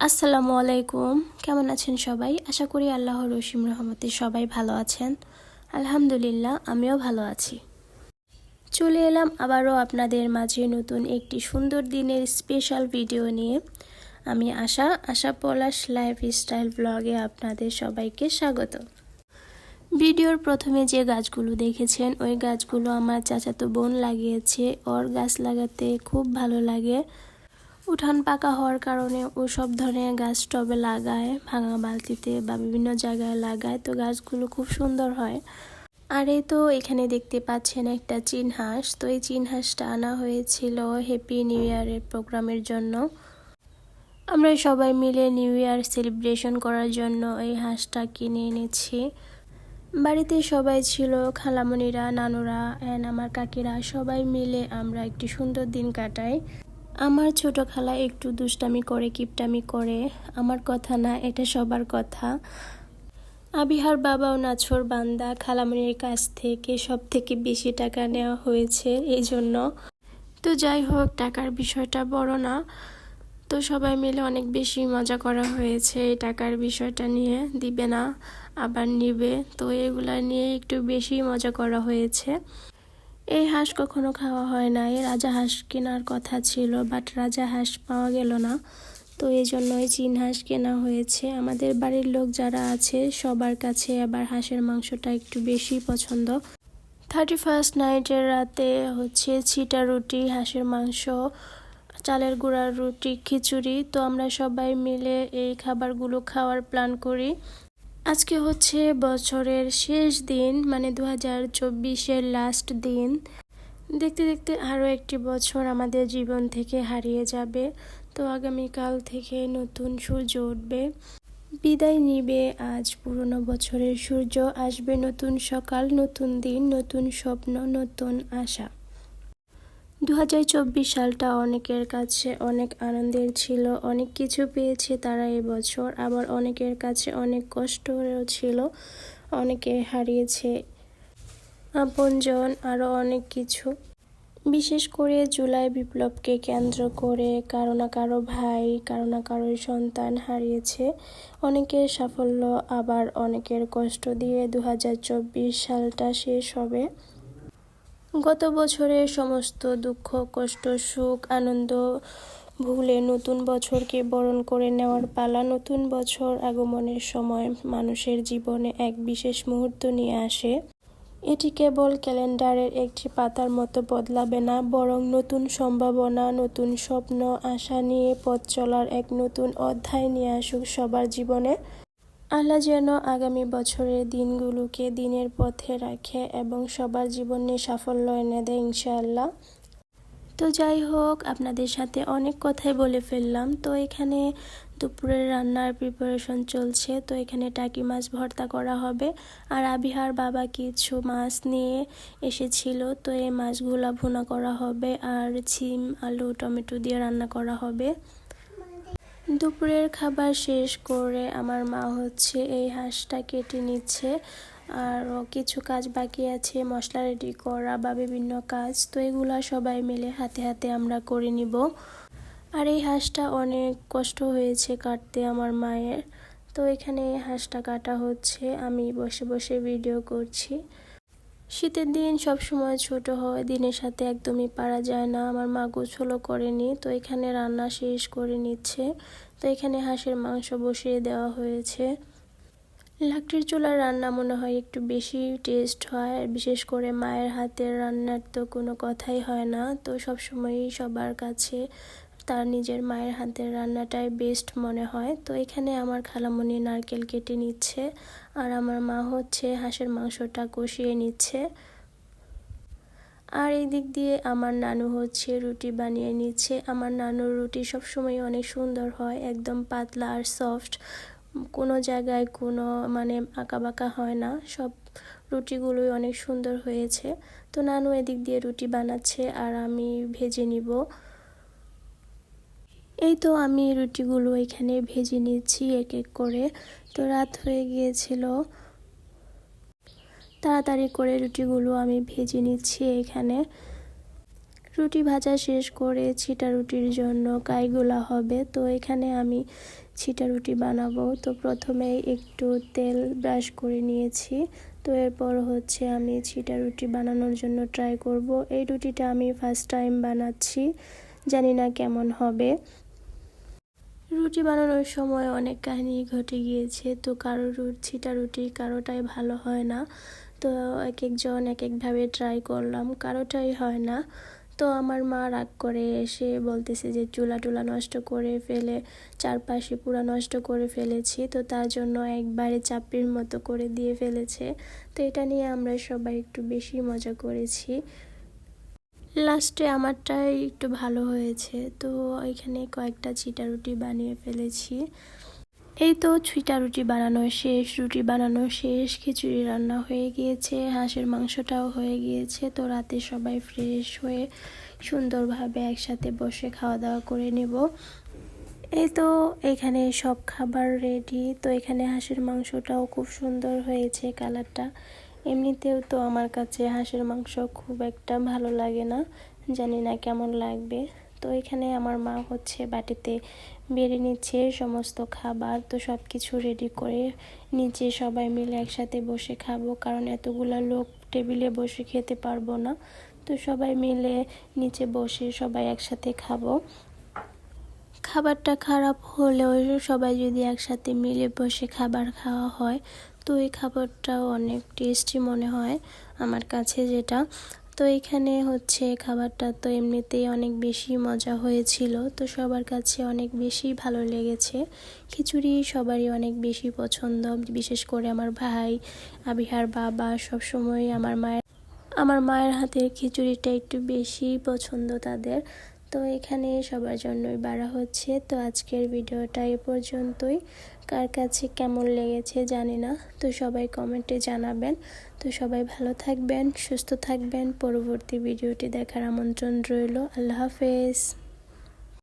আসসালামু আলাইকুম। কেমন আছেন সবাই? আশা করি আল্লাহর রসিম রহমতে সবাই ভালো আছেন। আলহামদুলিল্লাহ, আমিও ভালো আছি। চলে এলাম আবারও আপনাদের মাঝে নতুন একটি সুন্দর দিনের স্পেশাল ভিডিও নিয়ে। আমি আশা আশা পলাশ লাইফ স্টাইল ব্লগে আপনাদের সবাইকে স্বাগত। ভিডিওর প্রথমে যে গাছগুলো দেখেছেন, ওই গাছগুলো আমার চাচাতো বোন লাগিয়েছে। ওর গাছ লাগাতে খুব ভালো লাগে। উঠান পাকা হওয়ার কারণে ও সব ধরনের গাছ টবে লাগায়, ভাঙা বালতিতে বা বিভিন্ন জায়গায় লাগায়। তো গাছগুলো খুব সুন্দর হয়। আর এই তো এখানে দেখতে পাচ্ছেন একটা চীন হাঁস তো এই চীন হাঁসটা আনা হয়েছিল হ্যাপি নিউ ইয়ারের প্রোগ্রামের জন্য। আমরা সবাই মিলে নিউ ইয়ার সেলিব্রেশন করার জন্য এই হাঁসটা কিনে এনেছি। বাড়িতে সবাই ছিল, খালামণিরা, নানুরা অ্যান্ড আমার কাকিরা সবাই মিলে আমরা একটি সুন্দর দিন কাটাই। আমার ছোট খালা একটু দুষ্টামি করে, কিপটামি করে, আমার কথা না, এটা সবার কথা। আবিহার বাবা ও নাছর বান্দা, খালামণির কাছ থেকে সব থেকে বেশি টাকা নেওয়া হয়েছে এই জন্য। তো যাই হোক, টাকার বিষয়টা বড় না। তো সবাই মিলে অনেক বেশি মজা করা হয়েছে এই টাকার বিষয়টা নিয়ে। দিবে না, আবার নিবে। তো এগুলা নিয়ে একটু বেশি মজা করা হয়েছে। এই হাঁস কখনো খাওয়া হয় না। এই রাজা হাঁস কেনার কথা ছিল বাট রাজা হাঁস পাওয়া গেল না। তো এই জন্যই চীন হাঁস কেনা হয়েছে। আমাদের বাড়ির লোক যারা আছে, সবার কাছে আবার হাঁসের মাংসটা একটু বেশি পছন্দ। থার্টি ফার্স্ট নাইটের রাতে হচ্ছে ছিটা রুটি, হাঁসের মাংস, চালের গুঁড়ার রুটি, খিচুড়ি। তো আমরা সবাই মিলে এই খাবারগুলো খাওয়ার প্ল্যান করি। আজকে হচ্ছে বছরের শেষ দিন মানে দু হাজার চব্বিশের লাস্ট দিন। দেখতে দেখতে আরও একটি বছর আমাদের জীবন থেকে হারিয়ে যাবে। তো আগামীকাল থেকে নতুন সূর্য উঠবে। বিদায় নিবে আজ পুরনো বছরের সূর্য। আসবে নতুন সকাল, নতুন দিন, নতুন স্বপ্ন, নতুন আশা। দু হাজার চব্বিশ সালটা অনেকের কাছে অনেক আনন্দের ছিল, অনেক কিছু পেয়েছে তারা এবছর আবার অনেকের কাছে অনেক কষ্টও ছিল, অনেকে হারিয়েছে আপনজন আরও অনেক কিছু। বিশেষ করে জুলাই বিপ্লবকে কেন্দ্র করে কারও না কারও ভাই, কারও না কারোর সন্তান হারিয়েছে। অনেকের সাফল্য, আবার অনেকের কষ্ট দিয়ে দু হাজার চব্বিশ সালটা শেষ হবে। গত বছরের সমস্ত দুঃখ, কষ্ট, সুখ, আনন্দ ভুলে নতুন বছরকে বরণ করে নেওয়ার পালা নতুন বছর আগমনের সময় মানুষের জীবনে এক বিশেষ মুহূর্ত নিয়ে আসে। এটি কেবল ক্যালেন্ডারের একটি পাতার মতো বদলাবে না, বরং নতুন সম্ভাবনা, নতুন স্বপ্ন, আশা নিয়ে পথ চলার এক নতুন অধ্যায় নিয়ে আসুক সবার জীবনে। আল্লাহ যেন আগামী বছরের দিনগুলোকে দিনের পথে রাখে এবং সবার জীবনে সাফল্য এনে দেয়, ইনশাআল্লাহ। তো যাই হোক, আপনাদের সাথে অনেক কথাই বলে ফেললাম। তো এখানে দুপুরের রান্নার প্রিপারেশন চলছে। তো এখানে টাকি মাছ ভর্তা করা হবে। আর আবিহার বাবা কিছু মাছ নিয়ে এসেছিল। তো এই মাছগুলা ভুনা করা হবে। আর ছিম, আলু, টমেটো দিয়ে রান্না করা হবে। দুপুরের খাবার শেষ করে আমার মা হচ্ছে এই হাঁসটা কেটে নিচ্ছে। আর কিছু কাজ বাকি আছে, মশলা রেডি করা বা বিভিন্ন কাজ। তো এগুলো সবাই মিলে হাতে হাতে আমরা করে নিব। আর এই হাঁসটা অনেক কষ্ট হয়েছে কাটতে আমার মায়ের। তো এখানে হাঁসটা কাটা হচ্ছে, আমি বসে বসে ভিডিও করছি। শীতের দিন সব সময় ছোট হয়, দিনের সাথে একদমই পারা যায় না। আমার মা গোছলও করেনি, তো এখানে রান্না শেষ করে নিচ্ছে। তো এখানে হাঁসের মাংস বসিয়ে দেওয়া হয়েছে। লাকড়ির চুলার রান্না মনে হয় একটু বেশি টেস্ট হয় বিশেষ করে মায়ের হাতের রান্নার তো কোনো কথাই হয় না। তো সবসময়ই সবার কাছে তার নিজের মায়ের হাতের রান্নাটাই বেস্ট মনে হয়। তো এখানে আমার খালামণি নারকেল কেটে নিচ্ছে আর আমার মা হচ্ছে হাঁসের মাংসটা কষিয়ে নিচ্ছে। আর এই দিক দিয়ে আমার নানু হচ্ছে রুটি বানিয়ে নিচ্ছে। আমার নানুর রুটি সবসময় অনেক সুন্দর হয়, একদম পাতলা আর সফট কোনো জায়গায় কোনো মানে আঁকা বাঁকা হয় না, সব রুটিগুলোই অনেক সুন্দর হয়েছে। তো নানু এদিক দিয়ে রুটি বানাচ্ছে আর আমি ভেজে নিব। এই তো আমি রুটিগুলো এখানে ভেজে নিচ্ছি এক এক করে। তো রাত হয়ে গিয়েছিল। তাড়াতাড়ি করে রুটিগুলো আমি ভেজে নিচ্ছি এখানে। রুটি ভাজা শেষ করে ছিটা রুটির জন্য কাইগুলা হবে। তো এখানে আমি ছিটা রুটি বানাবো। তো প্রথমে একটু তেল ব্রাশ করে নিয়েছি। তো এরপর হচ্ছে আমি ছিটা রুটি বানানোর জন্য ট্রাই করব। এই রুটিটা আমি ফার্স্ট টাইম বানাচ্ছি। জানি না কেমন হবে। রুটি বানানোর সময় অনেক কাহিনী ঘটে গিয়েছে, তো কারও ছিটা রুটি কারোটাই ভালো হয় না। তো এক একজন এক একভাবে ট্রাই করলাম, কারোটাই হয় না। তো আমার মা রাগ করে এসে বলতেছে যে, চুলা টুলা নষ্ট করে ফেলে, চারপাশে পুরা নষ্ট করে ফেলেছি। তো তার জন্য একবারে চাপির মতো করে দিয়ে ফেলেছে। তো এটা নিয়ে আমরা সবাই একটু বেশি মজা করেছি। লাস্টে আমারটাই একটু ভালো হয়েছে। তো এখানে কয়েকটা চিটা রুটি বানিয়ে ফেলেছি। এই তো ছুইটা রুটি বানানো শেষ। রুটি বানানো শেষ। খিচুড়ি রান্না হয়ে গিয়েছে। হাঁসের মাংসটাও হয়ে গিয়েছে। তো রাতে সবাই ফ্রেশ হয়ে সুন্দরভাবে একসাথে বসে খাওয়া দাওয়া করে নেব। এই তো এখানে সব খাবার রেডি তো এখানে হাঁসের মাংসটাও খুব সুন্দর হয়েছে কালারটা এমনিতেও তো আমার কাছে হাঁসের মাংস খুব একটা ভালো লাগে না, জানি না কেমন লাগবে। তো এখানে আমার মা হচ্ছে বাটিতে বেড়ে নিচ্ছে সমস্ত খাবার, তো সব কিছু রেডি করে নিচে সবাই মিলে একসাথে বসে খাব, কারণ এতগুলা লোক টেবিলে বসে খেতে পারব না। তো সবাই মিলে নিচে বসে সবাই একসাথে খাব। খাবারটা খারাপ হলেও সবাই যদি একসাথে মিলে বসে খাবার খাওয়া হয়, তো এই খাবারটাও অনেক টেস্টি মনে হয় আমার কাছে যেটা। তো এখানে হচ্ছে খাবারটা তো এমনিতেই অনেক বেশি মজা হয়েছিল, তো সবার কাছে অনেক বেশি ভালো লেগেছে। খিচুড়ি সবারই অনেক বেশি পছন্দ, বিশেষ করে আমার ভাই, আবিহার বাবা সবসময় আমার মায়ের আমার মায়ের হাতের খিচুড়িটা একটু বেশি পছন্দ তাদের। তো এখানে সবার জন্যই বাড়া হচ্ছে। তো আজকের ভিডিওটা এ পর্যন্তই। কার কাছে কেমন লেগেছে জানি না। তো সবাই কমেন্টে জানাবেন। তো সবাই ভালো থাকবেন, সুস্থ থাকবেন। পরবর্তী ভিডিওটি দেখার আমন্ত্রণ রইল। আল্লাহ হাফেজ।